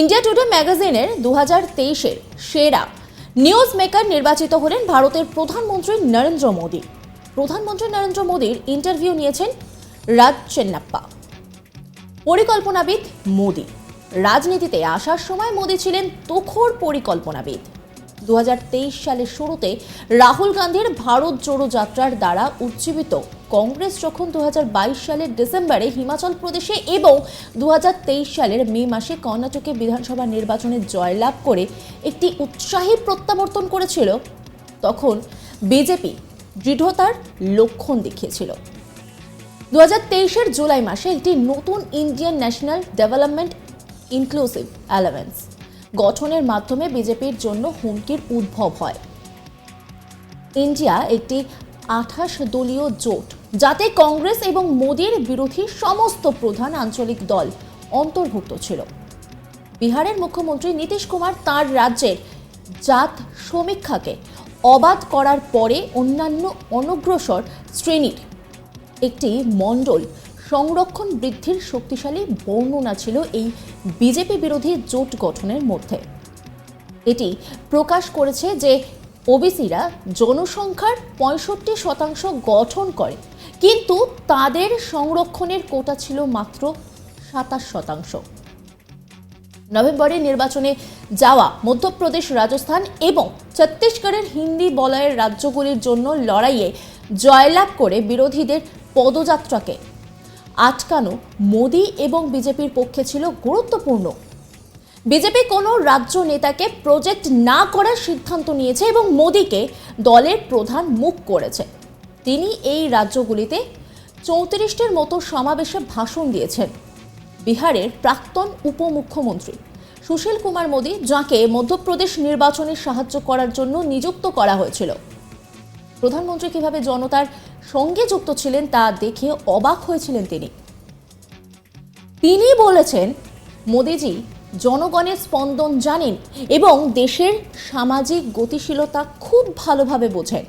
India today ম্যাগাজিনের দু হাজার তেইশের সেরা নিউজ মেকার নির্বাচিত হলেন ভারতের প্রধানমন্ত্রী নরেন্দ্র মোদী। প্রধানমন্ত্রী নরেন্দ্র মোদীর ইন্টারভিউ নিয়েছেন রাজ চেন্নাপ্পা। পরিকল্পনাবিদ মোদী। রাজনীতিতে আসার সময় মোদী ছিলেন তুখোর পরিকল্পনাবিদ। দু হাজার তেইশ সালের শুরুতে রাহুল গান্ধীর ভারত জোড়ো যাত্রার দ্বারা উজ্জীবিত কংগ্রেস যখন দু হাজার বাইশ সালের ডিসেম্বরে হিমাচল প্রদেশে এবং দু সালের মে মাসে কর্ণাটকে বিধানসভা নির্বাচনে জয়লাভ করে একটি উৎসাহী প্রত্যাবর্তন করেছিল, তখন বিজেপি দৃঢ়তার লক্ষণ দেখিয়েছিল। দু হাজার জুলাই মাসে একটি নতুন Indian national development inclusive alliance গঠনের মাধ্যমে বিজেপির জন্য হুমকির উদ্ভব হয়। ইন্ডিয়া একটি আঠাশ দলীয় জোট, যাতে কংগ্রেস এবং মোদীর বিরোধী সমস্ত প্রধান আঞ্চলিক দল অন্তর্ভুক্ত ছিল। বিহারের মুখ্যমন্ত্রী নীতিশ কুমার তার রাজ্যের জাত সমীক্ষাকে অবাধ করার পরে অন্যান্য অনগ্রসর শ্রেণির একটি মণ্ডল সংরক্ষণ বৃদ্ধির শক্তিশালী বর্ণনা ছিল এই বিজেপি বিরোধী জোট গঠনের মধ্যে। এটি প্রকাশ করেছে যে ওবিসিরা জনসংখ্যার পঁয়ষট্টি শতাংশ গঠন করে, কিন্তু তাদের সংরক্ষণের কোটা ছিল মাত্র সাতাশ শতাংশ। নভেম্বরে নির্বাচনে যাওয়া মধ্যপ্রদেশ, রাজস্থান এবং ছত্তিশগড়ের হিন্দি বলয়ের রাজ্যগুলির জন্য লড়াইয়ে জয়লাভ করে বিরোধীদের পদযাত্রাকে আটকানো মোদী এবং বিজেপির পক্ষে ছিল গুরুত্বপূর্ণ। বিজেপি কোনো রাজ্য নেতাকে প্রজেক্ট না করার সিদ্ধান্ত নিয়েছে এবং মোদীকে দলের প্রধান মুখ করেছে। তিনি এই রাজ্যগুলিতে চৌত্রিশটির মতো সমাবেশে ভাষণ দিয়েছেন। বিহারের প্রাক্তন উপমুখ্যমন্ত্রী সুশীল কুমার মোদী, যাকে মধ্যপ্রদেশ নির্বাচনে সাহায্য করার জন্য নিযুক্ত করা হয়েছিল। প্রধানমন্ত্রী কীভাবে জনতার সঙ্গে যুক্ত ছিলেন তা দেখে অবাক হয়েছিলেন তিনি। তিনি বলেছেন, মোদিজি জনগণের স্পন্দন জানেন এবং দেশের সামাজিক গতিশীলতা খুব ভালোভাবে বোঝেন।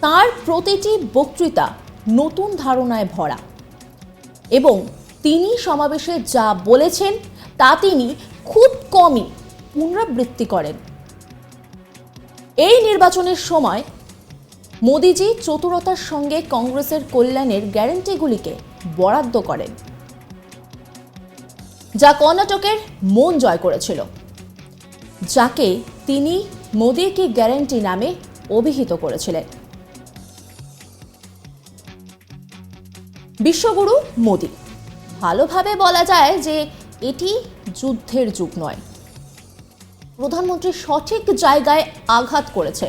তার প্রতিটি বক্তৃতা নতুন ধারণায় ভরা এবং তিনি সমাবেশে যা বলেছেন, তা তিনি খুব কমই পুনরাবৃত্তি করেন। এই নির্বাচনের সময় মোদিজি চতুরতার সঙ্গে কংগ্রেসের কল্যাণের গ্যারেন্টিগুলিকে বরাদ্দ করেন। যা কর্ণাটকের মন জয় করেছিল, যাকে তিনি মোদি কি গ্যারান্টি নামে অভিহিত করেছিলেন। বিশ্বগুরু মোদি। ভালোভাবে বলা যায় যে এটি যুদ্ধের যুগ নয়। প্রধানমন্ত্রী সঠিক জায়গায় আঘাত করেছে।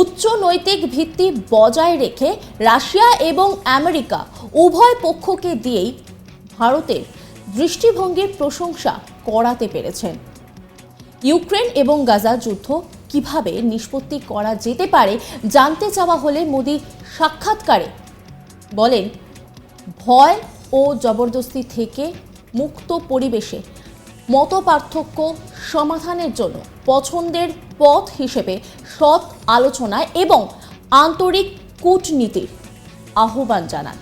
উচ্চ নৈতিক ভিত্তি বজায় রেখে রাশিয়া এবং আমেরিকা উভয় পক্ষকে দিয়েই ভারতের দৃষ্টিভঙ্গির প্রশংসা করাতে পেরেছেন। ইউক্রেন এবং গাজা যুদ্ধ কীভাবে নিষ্পত্তি করা যেতে পারে জানতে চাওয়া হলে মোদী সাক্ষাৎকারে বলেন, ভয় ও জবরদস্তি থেকে মুক্ত পরিবেশে মত পার্থক্য সমাধানের জন্য পছন্দের পথ হিসেবে সৎ আলোচনা এবং আন্তরিক কূটনীতির আহ্বান জানান।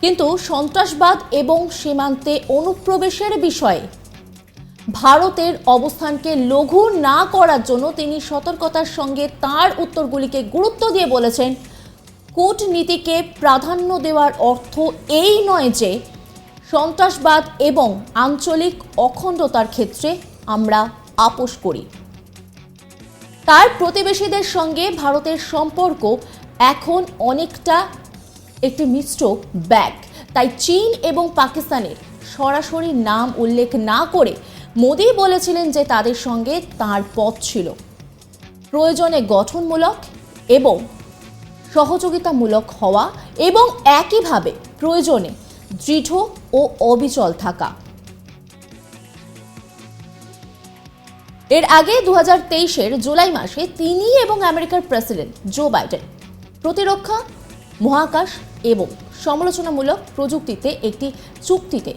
কিন্তু সন্ত্রাসবাদ এবং সীমান্তে অনুপ্রবেশের বিষয়ে ভারতের অবস্থানকে লঘু না করার জন্য তিনি সতর্কতার সঙ্গে তার উত্তরগুলিকে গুরুত্ব দিয়ে বলেছেন, কূটনীতিকে প্রাধান্য দেওয়ার অর্থ এই নয় যে সন্ত্রাসবাদ এবং আঞ্চলিক অখণ্ডতার ক্ষেত্রে আমরা আপোষ করি। তার প্রতিবেশীদের সঙ্গে ভারতের সম্পর্ক এখন অনেকটা একটি মিশ্র ব্যাগ। তাই চীন এবং পাকিস্তানের সরাসরি নাম উল্লেখ না করে মোদি বলেছিলেন যে তাদের সঙ্গে তার পথ ছিল। প্রয়োজনে গঠনমূলক এবং সহযোগিতামূলক হওয়া এবং একইভাবে প্রয়োজনে দৃঢ় ও অবিচল থাকা। এর আগে দু হাজার জুলাই মাসে তিনি এবং আমেরিকার প্রেসিডেন্ট জো বাইডেন প্রতিরক্ষা, মহাকাশ এবং সমালোচনামূলক প্রযুক্তিতে একটি চুক্তিতে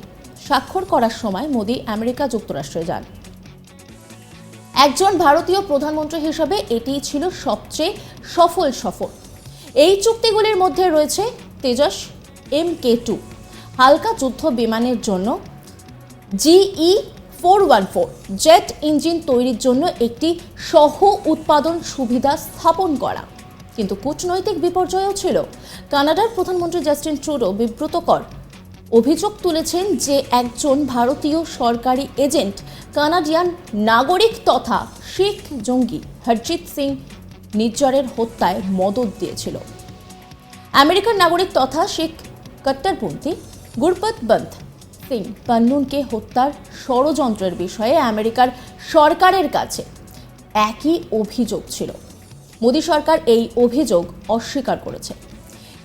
স্বাক্ষর করার সময় মোদি আমেরিকা যুক্তরাষ্ট্রে যান। একজন ভারতীয় প্রধানমন্ত্রী হিসাবে এটি ছিল সবচেয়ে সফল সফর। এই চুক্তিগুলির মধ্যে রয়েছে তেজস, এম কে টু, হালকা যুদ্ধ বিমানের জন্য GE four one four, jet engine তৈরির জন্য একটি সহ উৎপাদন সুবিধা স্থাপন করা। কিন্তু কূটনৈতিক বিপর্যয়ও ছিল। কানাডার প্রধানমন্ত্রী জাস্টিন ট্রুডো বিব্রতকর অভিযোগ তুলেছেন যে একজন ভারতীয় সরকারি এজেন্ট, কানাডিয়ান নাগরিক তথা শিখ জঙ্গি হরজিৎ সিং নিজ্জরের হত্যায় মদত দিয়েছিল। আমেরিকার নাগরিক তথা শিখ কট্টরপন্থী গুরপত বন্ত সিং পান্নুনকে হত্যার ষড়যন্ত্রের বিষয়ে আমেরিকার সরকারের কাছে একই অভিযোগ ছিল। মোদী সরকার এই অভিযোগ অস্বীকার করেছে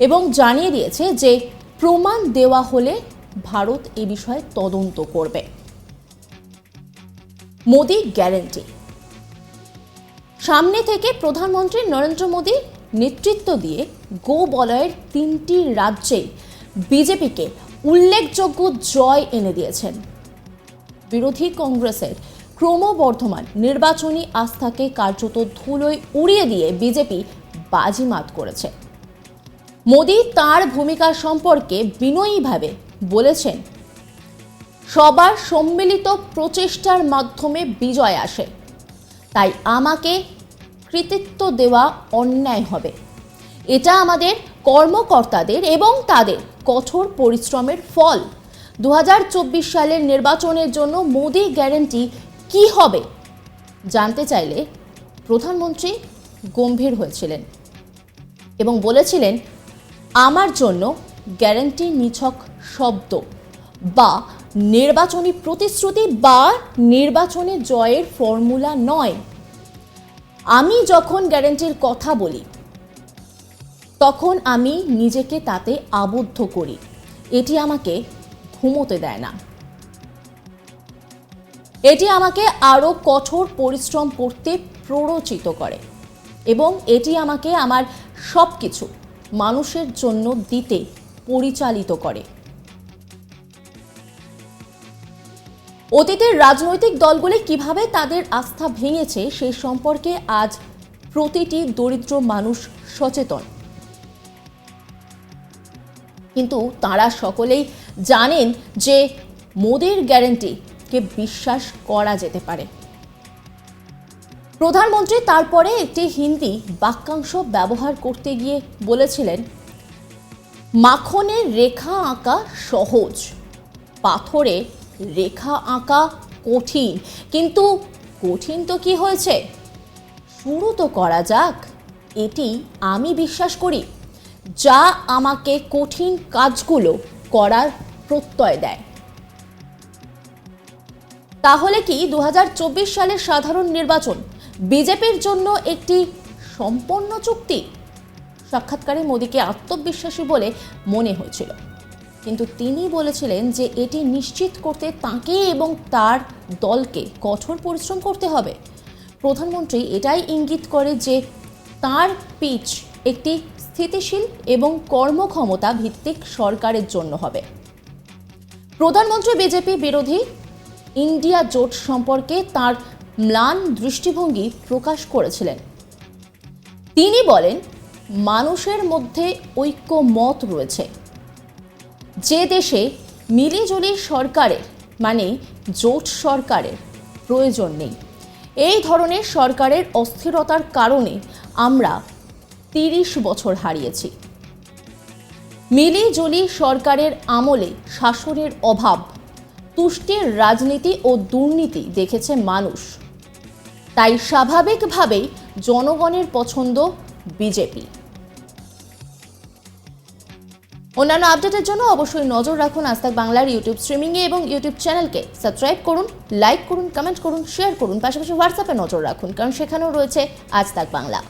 এবং জানিয়ে দিয়েছে যে প্রমাণ দেওয়া হলে ভারত এ বিষয়ে তদন্ত করবে। মোদী গ্যারেন্টি। সামনে থেকে প্রধানমন্ত্রী নরেন্দ্র মোদী নেতৃত্ব দিয়ে গো বলয়ের তিনটি রাজ্যেই বিজেপিকে উল্লেখযোগ্য জয় এনে দিয়েছেন। বিরোধী কংগ্রেসের ক্রমবর্ধমান নির্বাচনী আস্থাকে কার্যত ধুলোয় উড়িয়ে দিয়ে বিজেপি বাজিমাত করেছে। মোদী তার ভূমিকা সম্পর্কে বিনয়ীভাবে বলেছেন, সবার সম্মিলিত প্রচেষ্টার মাধ্যমে বিজয় আসে। তাই আমাকে কৃতিত্ব দেওয়া অন্যায় হবে। এটা আমাদের কর্মকর্তাদের এবং তাদের কঠোর পরিশ্রমের ফল। দু হাজার চব্বিশ সালের নির্বাচনের জন্য মোদি গ্যারেন্টি কি হবে? জানতে চাইলে প্রধানমন্ত্রী গম্ভীর হয়েছিলেন এবং বলেছিলেন, আমার জন্য গ্যারান্টি নিছক শব্দ বা নির্বাচনী প্রতিশ্রুতি বা নির্বাচনে জয়ের ফর্মুলা নয়। আমি যখন গ্যারেন্টির কথা বলি, তখন আমি নিজেকে তাতে আবদ্ধ করি। এটি আমাকে ঘুমোতে দেয় না। এটি আমাকে আরও কঠোর পরিশ্রম করতে প্ররোচিত করে। এবং এটি আমাকে আমার সব কিছু মানুষের জন্য দিতে পরিচালিত করে। অতীতের রাজনৈতিক দলগুলি কীভাবে তাদের আস্থা ভেঙেছে সে সম্পর্কে আজ প্রতিটি দরিদ্র মানুষ সচেতন। কিন্তু তারা সকলেই জানেন যে মোদির গ্যারেন্টিকে বিশ্বাস করা যেতে পারে। প্রধানমন্ত্রী তারপরে একটি হিন্দি বাক্যাংশ ব্যবহার করতে গিয়ে বলেছিলেন, মাখনের রেখা আঁকা সহজ, পাথরে রেখা আঁকা কঠিন, কিন্তু কঠিন তো কি হয়েছে? শুরু তো করা যাক, এটি আমি বিশ্বাস করি, যা আমাকে কঠিন কাজগুলো করার প্রত্যয় দেয়। তাহলে কি দু হাজার চব্বিশ সালের সাধারণ নির্বাচন বিজেপির জন্য একটি সম্পন্ন চুক্তি? সাক্ষাৎকারে মোদীকে আত্মবিশ্বাসী বলে মনে হয়েছিল। কিন্তু তিনি বলেছিলেন যে এটি নিশ্চিত করতে তাকে এবং তার দলকে কঠোর পরিশ্রম করতে হবে। প্রধানমন্ত্রী এটাই ইঙ্গিত করে যে তার পিচ একটি স্থিতিশীল এবং কর্মক্ষমতা ভিত্তিক সরকারের জন্য হবে। প্রধানমন্ত্রী বিজেপি বিরোধী ইন্ডিয়া জোট সম্পর্কে তার ম্লান দৃষ্টিভঙ্গি প্রকাশ করেছিলেন। তিনি বলেন, মানুষের মধ্যে ঐক্য মত রয়েছে। যে দেশে মিলিজুলি সরকারের মানে জোট সরকারের প্রয়োজন নেই। এই ধরনের সরকারের অস্থিরতার কারণে আমরা তিরিশ বছর হারিয়েছি। মিলিজুলি সরকারের আমলে শাসনের অভাব তুষ্টির রাজনীতি ও দুর্নীতি দেখেছে মানুষ। তাই স্বাভাবিকভাবেই জনগণের পছন্দ বিজেপি। অন্যান্য আপডেটের জন্য অবশ্যই নজর রাখুন আজ বাংলার ইউটিউব স্ট্রিমিংয়ে এবং ইউটিউব চ্যানেলকে। সাবস্ক্রাইব করুন, লাইক করুন, কমেন্ট করুন, শেয়ার করুন। পাশাপাশি হোয়াটসঅ্যাপে নজর রাখুন, কারণ সেখানেও রয়েছে আজ বাংলা।